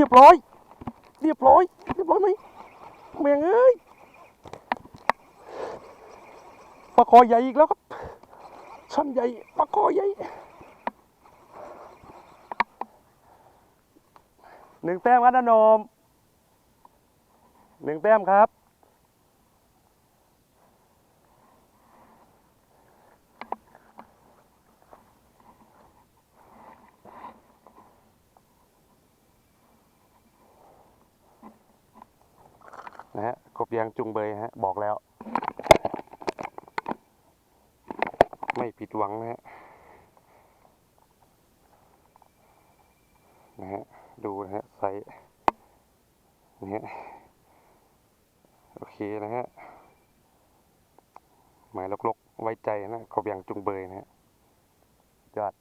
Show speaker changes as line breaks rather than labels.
รียบร้อย เรียบร้อย เรียบร้อยไหมแมงเอ้ยปลาคอใหญ่อีกแล้วครับช่อนใหญ่ปลาคอใหญ่หนึ่งแต้มครับนานมหนึ่งแต้มครับ นะฮะกบยางจุงเบยฮะ บอกแล้ว ไม่ผิดหวังนะฮะนะฮะดูนะฮะใส่นะฮะโอเคนะฮะหมายลกๆ ไว้ใจนะกบยางจุงเบยนะฮะยอด